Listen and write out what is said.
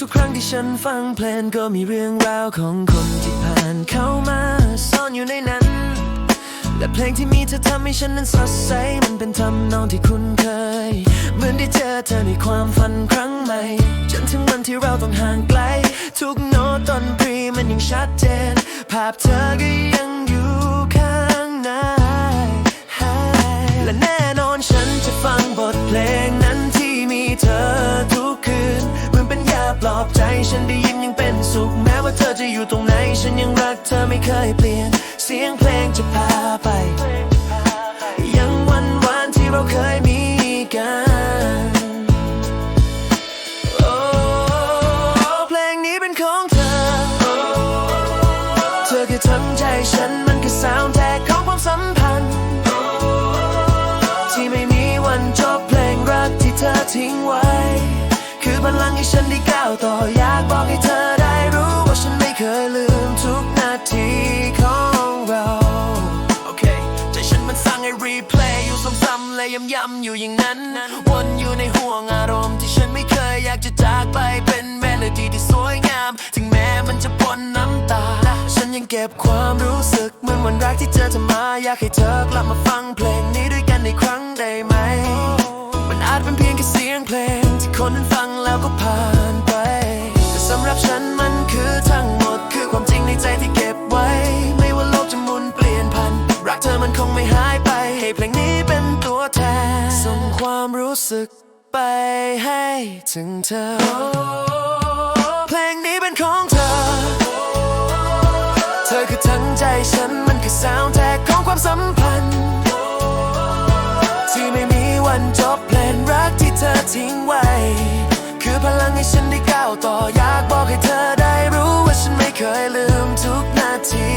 ทุกๆครั้งที่ฉันฟังเพลงก็มีเรื่องราวของคนที่ผ่านเข้ามาซ่อนอยู่ในนั้น และเพลงที่มีเธอทำให้ฉันนั้นสดใส มันเป็นทำนองที่คุ้นเคย เหมือนได้เจอเธอในความฝันครั้งใหม่จนถึงวันที่เราต้องห่างไกล ทุกโน้ตดนตรีมันยังชัดเจน ภาพเธอก็ยัง อบใจฉันได้ยินยังเป็นสุข แม้ว่าเธอจะอยู่ตรงไหน ฉันยังรักเธอไม่เคยเปลี่ยน เสียงเพลงจะพาไป ยังวันวานที่เราเคยมีกันโอ้เพลงนี้เป็นของเธอ เธอคือทั้งใจฉันมันคือสาวแทกของความสัมพันธ์ ที่ไม่มีวันจบเพลงรักที่เธอทิ้งไว้ คือพลังให้ฉันได้ ต่ออยากบอกให้เธอได้รู้ว่าฉันไม่เคยลืมทุกนาทีของเราโอเคใจฉันมันสั่งให้รีเพลย์อยู่ซ้ำๆและย้ำๆอยู่อย่างนั้น วนอยู่ในห่วงอารมณ์ที่ฉันไม่เคยอยากจะจากไปเป็นเมโลดี้ที่สวยงาม ถึงแม้มันจะปนน้ำตา ฉันยังเก็บความรู้สึกเหมือนวันแรกที่เจอเธอมาอยากให้เธอกลับมาฟังเพลงนี้ด้วยกันในครั้งได้ไหม มันอาจเป็นเพียงแค่เสียงเพลงที่คนนั้นฟังแล้วก็ผ่าน สำหรับฉันมันคือทั้งหมดคือความจริงในใจที่เก็บไว้ ไม่ว่าโลกจะหมุนเปลี่ยนพัน รักเธอมันคงไม่หายไป ให้เพลงนี้เป็นตัวแทน ส่งความรู้สึกไปให้ถึงเธอ เพลงนี้เป็นของเธอ เธอคือทั้งใจฉันมันคือ sound tag ของความสัมพันธ์ ที่ไม่มีวันจบเพลงรักที่เธอทิ้งไว้ ให้ฉันได้ก้าวต่ออยากบอกให้เธอได้รู้ว่าฉันไม่เคยลืมทุกนาที